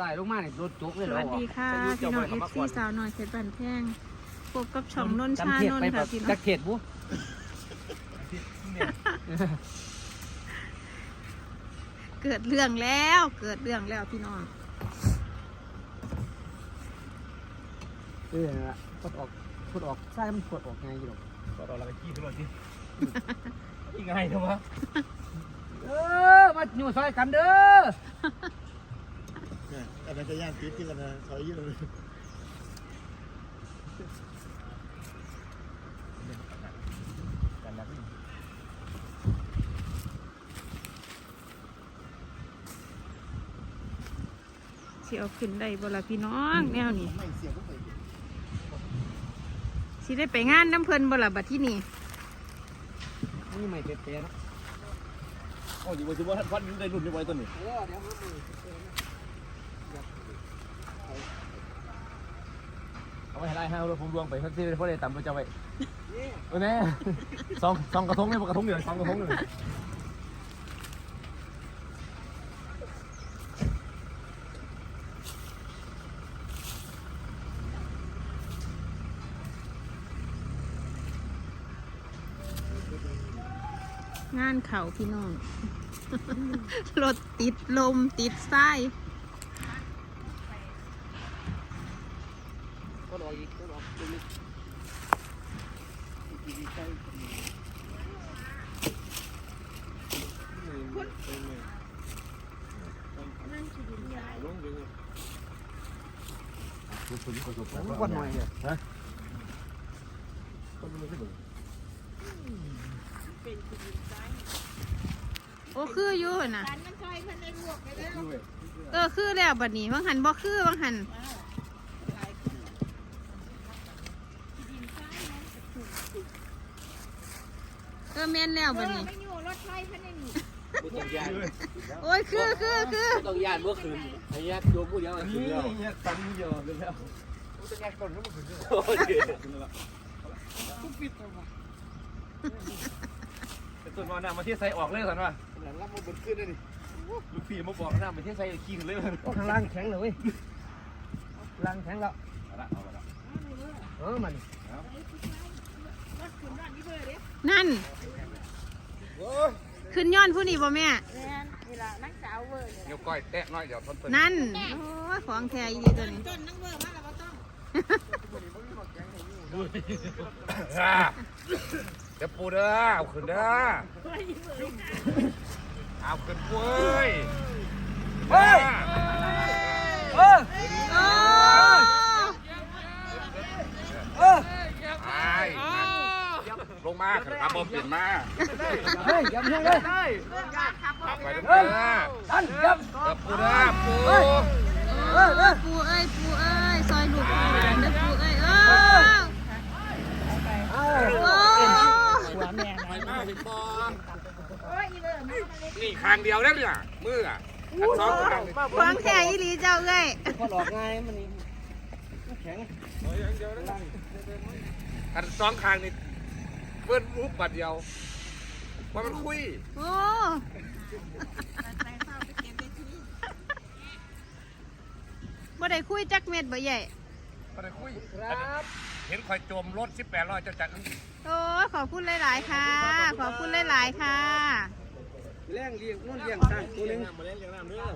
ตายลงมาเนี่ยรถจุกเลยสเหรอวัสดีค่ะพี่น้องเอฟซีสาวน้อยเพชรบันแพงพบกับช่องนนชาจำเขตนนไปท์แบค่ะบพี่น้อจังกเขตบุเกิดเรื่องแล้วเกิดเรื่องแล้วพี่น้องเออนั่นล่ะพดออกพดออกไส้มันพดออกไงอยู่หรอกก็เราไปขี้ขึ้นมาสิยังไงเนาะเออมาอยู่ซอยกันเด้อ เนี่ยอันนั้นก็ย่างปี๊ดขึ้นกันนะซอยยืดเลยกันนะสิเอาขึ้นได้บ่ล่ะพี่น้องแนวนี้ไม่เสียบก็ไปสิได้ไปงานน้ำเพลินบ่ล่ะบัดที่นี่นี่ไม่เป๊ะๆเนาะโอ้ยว่าจะว่าวัดนี้ได้รุ่นได้ไว้ตัวนี้เออเดี๋ยวมันมี เอา ไว้ให้ได้ให้เราผมลวงไปทักซี่เพราะได้ตามไปจะไปเออแน่สองสองกระทงเลยกระทงเดียวสองกระทงเลยงานเข่าพี่น้อง รถติดลมติดไส้ พดออกอีกพดออกอีกอีกอีกใกล้มันวันหน่อยเนี่ยฮะโอ้คืออยู่หั่นน่ะ เออคือแล้วบัดนี้บางหันบ่คือบางหัน ออแม่นแล้วบัดนี้ ไม่อยู่รถไฟพันนี่ต้องยานโอ้ยคือคือคือต้องยานเมื่อคืนไอ้ยักษ์โยมผู้เดียวคืนี่นเดียวเนี่ยตันเดียวเลยแล้วโอเคเป็นต้นมาหน้ามาเที่ยวใส่ออกเลยสันว่าหลังรับมาบนขึ้นเลยดิลูกพี่มาบอกหน้ามาเที่ยวใส่ขี้ขึ้นเลยข้างล่างแข็งเลยเว้ยล่างแข็งแล้วเอาละเอาละเออมัน นั่น ขึ้นย้อนผู้นี้บ่แม่ แม่นนี่ล่ะนักสาวเวอร์นี่เดี๋ยวก้อยแตะน้อยเดี๋ยวทนเปิดนั่น โอ้ยของแท้อีดีตัวนี้ ต้นนักเวอร์มาแล้วก็ต้องเดี๋ยวปูเด้อเอาขึ้นเด้อเอาขึ้นปุ้ยเฮ้ย เออ โอ้เออ ลงมาขับผมเปลี่ยนมาเฮ้ยอย่าเพิ่งเลยไปเด้ออันยับเดี๋ยวปูเด้อปูโอ้ปูเอ้ยปูเอ้ยซอยลูกปูเด้อปูเอ้ยเออเอาโอ้หัวแม่ไปมาพี่ปอโอ้ยอีเวอร์มามาเลยนี่คางเดียวแล้วเนี่ยมืออะทั้งสองคางของแท้อีหลีเจ้าเอ้ยพอหลอกง่ายมันนี่มันแข็งทั้งสองคางนี่ เบิ้ลรูปบัดเดียวว่ามันคุยโอ้บ่ได้คุยจักเม็ดบ่ใหญ่มันคุยครับ เห็นคอยจมรถสิบแปดร้อยจะจัดโอ้ยขอบคุณหลาย ๆ ค่ะ ขอบคุณหลาย ๆ ค่ะแรงเลี้ยงนู่นเลี้ยงสร้างตัวหนึงมาเล่นเลี้ยงน้ำเด้อ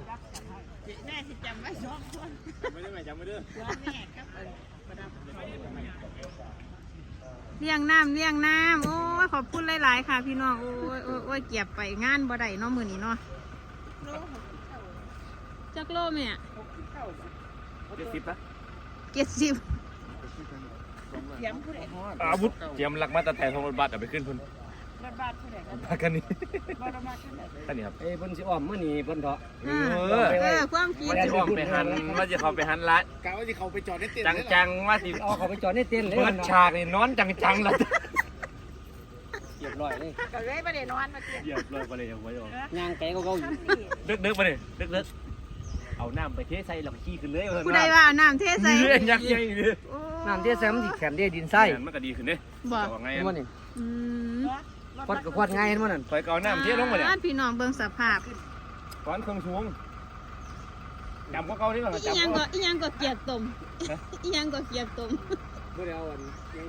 แม่สิจำไว้สองคนไม่ได้ไหมจำไม่ได้ตัวแม่กับเอิ้นประดับ เลี้ยงน้ำเลี้ยงน้ำโอ้ยขอบคุณหลาย ๆ ค่ะ พี่น้องโอ้ยโอ้ยโอ้ยเก็บไปงานบ่ได้เนาะมื้อนี้เนาะโลหกเท่าจักโลแม่หกเท่าเจ็ดสิบนะเจ็ดสิบเสียมผู้ใดอาวุธเตรียมหลักมาตรฐานของรถบัสเอาไปขึ้นพุ่น รถบัสผู้ใดกันมากันนี่บ่ได้มาขึ้นเลยท่านนี่ครับเอ้ยเพิ่นสิอ้อมมื้อนี้เพิ่นเถาะอ่าเออเออความคิดว่าจะออกไปหันว่าจะเขาไปหันร้านกะว่าที่เขาไปจอดในเต็นท์จังเลยจังว่าสิเอาเขาไปจอดในเต็นท์เลยเปิดฉากนี่นอนจังจังแล้วเรียบร้อยเลยก็เลยบ่ได้นอนมาเตี้ยเหยียบเลยไปเลยเอาไว้เอาย่างไก่ก็เก่าอยู่นี่ดึกดึกไปเลยดึกดึกเอาน้ำไปเทใส่หลังขี้ขึ้นเลยผู้ใดว่าเอาน้ำเทใส่เรื่องยักษ์ใหญ่เลยโอ้น้ำเที่ยแซมที่แขนเดียดินไส้มันก็ดีขึ้นเด้บ่จะว่าไงเห็นบ่นี่อืมเนาะรถ ควัดก็ควัดง่ายเห็นบ่นั่นคอยเกาน้ำเทลงมาเนี่ยอ่าพี่น้องเบิ่งสภาพก้อนเครื่องชูงจำพวกเขาที่ว่าอีจำหยังเขาก็อีหยังก็เกียกตมอีหยังก็เกียกตมเมื่อเดียวอันยัง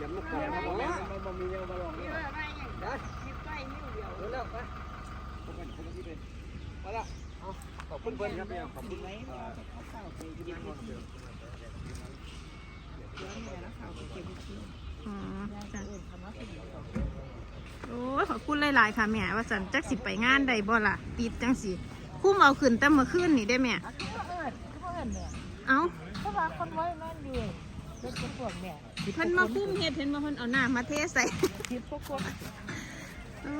ยังลูกก่อนนะบอกว่ามันบ่มีแนวมาลองนี่นี่ว่าไม่ยังคิดไปนิ้วเดียวเดี๋ยวแล้วไปพบกันคนละที่เป็นเอาละเอาขอบคุณเพิ่นครับพี่น้องขอบคุณไว้เราจะเข้าไปกินที่เดี๋ยวแม่แล้วเข้าไปเก็บที่อ๋อจ้ะ อื่นคำว่าเป็นโอ้ยขอบคุณหลายๆค่ะแม่ว่าสันจักสิไปงานใดบ่ล่ะติดจังสิคุ้มเอาขึ้นแต่เมื่อคืนนี่ได้แม่อะคือว่าเอิญคือว่าเอิญเนี่ยเอ้าเพราะว่าคนไว้นอนอยู่เป็นพวกเนี่ยเพิ่นมาคุ้มเฮ็ดเห็นบ่เพิ่นเอาน้ำมาเทใส่คิดพวกคนโอ้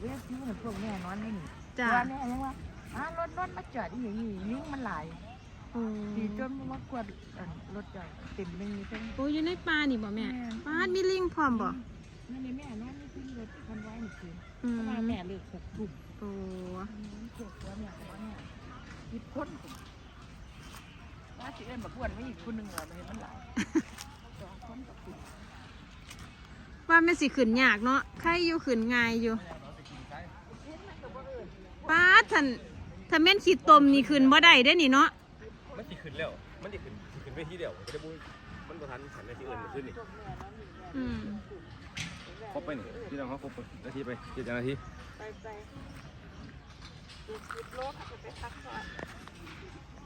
เรียกที่เหมือนพวกแม่นอนนี่นี่จ้ะว่าแม่ยังว่าอ่ารถรถมาจอดอีอย่างนี้ยุ่งมันหลายโอ้ดีจนมันมากวดอันรถจอดเต็มเลยนี่เพิ่งโอ้อยู่ในป่านี่บ่แม่แม่ป่าดมีลิงพร้อมบ่ นั่นนี่แม่นอนนี่ที่รถคนไว้นี่คืออืเพมราะว่าแม่เลิกหกกลุ่มโอ้พวกว่าแม่ว่าแม่คิดคนว่าสิเอิ้นบักอ้วนไม่อีกคนหนึงเหรอมันเห็นมันหลายสองคนกับคุณว่าแม่นสิขึ้นยากเนาะใครอยู่ขึ้นง่ายอยู่ป้าดท่านถ้าแม่นขีดตมนี่ขึ้นบ่ได้เด้นี่เนาะมันจะขึ้นแล้ว มันจะขึ้นสิขึ้นเวทีเดียวจะบุญมันประทันขันนาทีอื่นขึ้นนี่อืม ครบไปนี่พี่น้องเขาครบนาทีไปเจ็ดนาทีไปไปดูคลิปโลกอาจจะไปพักก่อน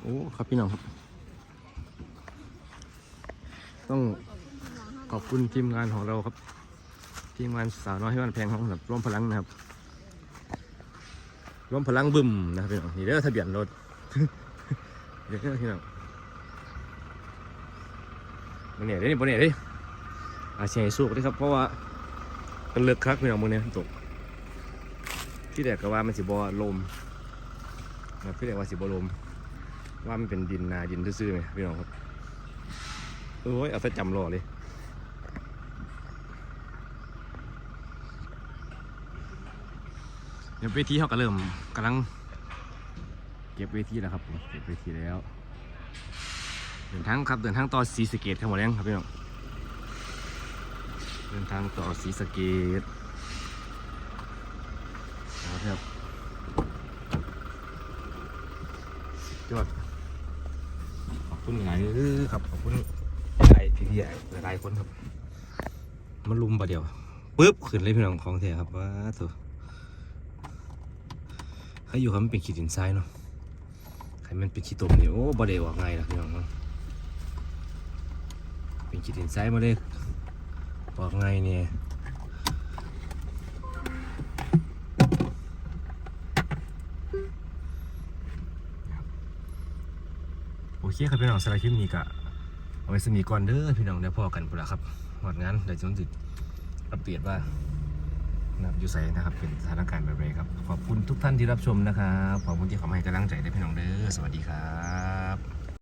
โอ้ครับพี่น้องครับ ต้องขอบคุณทีมงานของเราครับทีมงานสาวน้อยที่บ้านแพงของแบบร่วมพลังนะครับร่วมพลังบึ้มนะครับพี่น้องนี่เด้อทะเบียนรถเดี๋ยวเด้อพี่น้องบนเนี่ยเด้อนี่บนเนี่ยเด้ออาเชียสู้กันด้วยครับเพราะว่า เป็นเลือกครักพี่น้องบนเนี่ยตก ที่แรกก็ว่ามันสิบอลมครับที่แรกว่าสิบอลม ว่ามันเป็นดินนาดินซื่อๆไหมพี่น้องครับโอ้ยเอาแต่จำรอเลยเดี๋ยวเวทีเขาก็เริ่มกำลังเก็บเวทีแล้วครับผมเก็บเวทีแล้ว เดินทางครับเดินทางต่อสีสเกตครับหมดแล้วครับพี่น้อง เดินทางต่อสีสเกตเอาเถอะครับสุดยอดขอบคุณหลายเด้อครับขอบคุณหลายพี่ๆหลายคนครับมันลุมประเดี๋ยวปุ๊บขึ้นเลยพี่น้องของแท้ครับว้าตัวใครอยู่ครับมันเป็นขีดดินทรายเนาะใครมันเป็นขี้ตมนี่ยโอ้บ่ได้ว่าง่ะพี่น้องเนาะเป็นขีดดินทรายมาเลย บอกง่ายเนี่ยโอเคครับพี่น้องสำหรับคลิปนี้ก็เอาไว้สนีก่อนเด้อพี่น้องได้พอกันพุ่นละครับหมดงานเดี๋ยวจะติดอัปเดตว่านะครับอยู่ใส่นะครับเป็นสถานการณ์แบบไรครับ ขอบคุณทุกท่านที่รับชมนะครับ ขอบคุณที่เข้ามาให้กำลังใจได้พี่น้องเด้อสวัสดีครับ